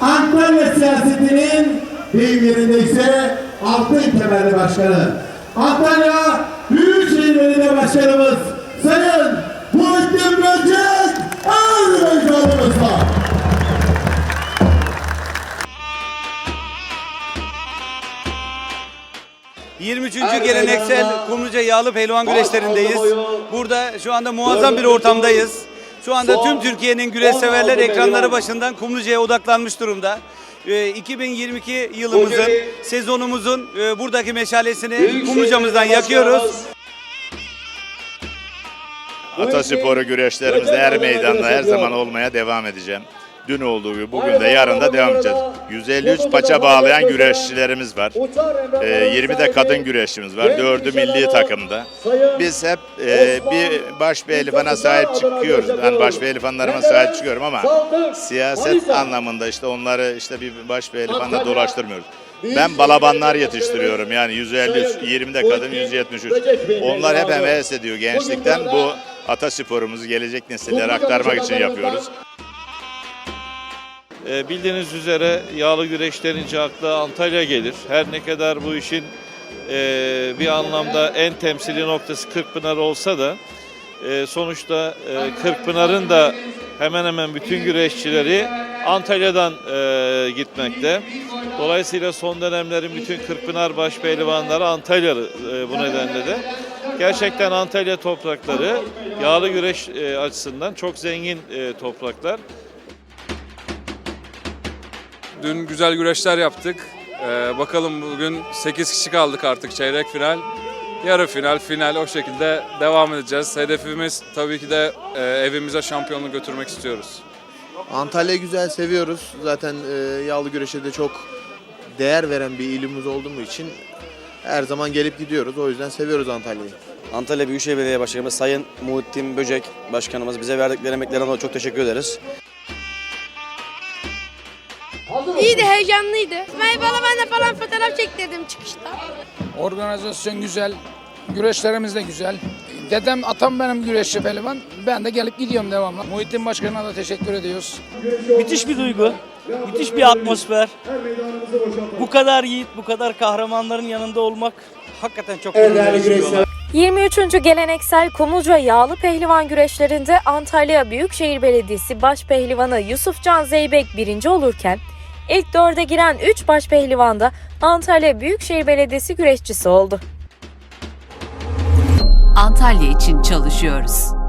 Antalya siyasetinin deyim yerinde ise altın temelli başkanı. Antalya Büyükşehir Belediye Başkanımız Sayın Muhittin Böcek. Ee, 23. geleneksel Kumluca Yağlı Pehlivan güreşlerindeyiz. Burada şu anda muazzam bir ortamdayız. Şu anda tüm Türkiye'nin güreş severler ekranları başından Kumluca'ya odaklanmış durumda. Ee, 2022 yılımızın, sezonumuzun e, buradaki meşalesini Kumluca'mızdan yakıyoruz. Atasporu güreşlerimizde her meydanda her zaman olmaya devam edeceğim. Dün olduğu gibi bugün de yarın da devam edeceğiz. 153 paça bağlayan güreşçilerimiz var. Ee, 20 de kadın güreşçimiz var. 4'ü milli takımda. Biz hep e, bir baş bir elifana sahip çıkıyoruz. Ben baş bir elifanlarıma sahip çıkıyorum ama siyaset anlamında işte onları işte bir baş bir elifanda dolaştırmıyoruz. Ben balabanlar yetiştiriyorum yani 153, 20 de kadın 173. Onlar hep heves ediyor gençlikten bu atasporumuzu gelecek nesillere aktarmak için yapıyoruz. E, bildiğiniz üzere yağlı güreşlerin akla Antalya gelir. Her ne kadar bu işin e, bir anlamda en temsili noktası Kırkpınar olsa da e, sonuçta e, Kırkpınar'ın da hemen hemen bütün güreşçileri Antalya'dan e, gitmekte. Dolayısıyla son dönemlerin bütün Kırkpınar başpehlivanları Antalyalı bu nedenle de. Gerçekten Antalya toprakları yağlı güreş açısından çok zengin e, topraklar. Dün güzel güreşler yaptık. Ee, bakalım bugün 8 kişi kaldık artık çeyrek final. Yarı final, final o şekilde devam edeceğiz. Hedefimiz tabii ki de e, evimize şampiyonluğu götürmek istiyoruz. Antalya güzel seviyoruz. Zaten e, yağlı güreşe de çok değer veren bir ilimiz olduğu için her zaman gelip gidiyoruz. O yüzden seviyoruz Antalya'yı. Antalya Büyükşehir Belediye Başkanımız Sayın Muhittin Böcek Başkanımız bize verdikleri emeklerden dolayı çok teşekkür ederiz. İyiydi, heyecanlıydı. İsmail Balaban'la falan fotoğraf çektirdim çıkışta. Organizasyon güzel, güreşlerimiz de güzel. Dedem, atam benim güreşçi pehlivan. Ben de gelip gidiyorum devamlı. Muhittin Başkanı'na da teşekkür ediyoruz. Müthiş bir duygu, müthiş bir atmosfer. Bu kadar yiğit, bu kadar kahramanların yanında olmak hakikaten çok gurur verici bir olay. 23. geleneksel Kumluca Yağlı Pehlivan güreşlerinde Antalya Büyükşehir Belediyesi Baş Pehlivanı Yusufcan Zeybek birinci olurken ilk dörde giren 3 baş pehlivan Antalya Büyükşehir Belediyesi güreşçisi oldu. Antalya için çalışıyoruz.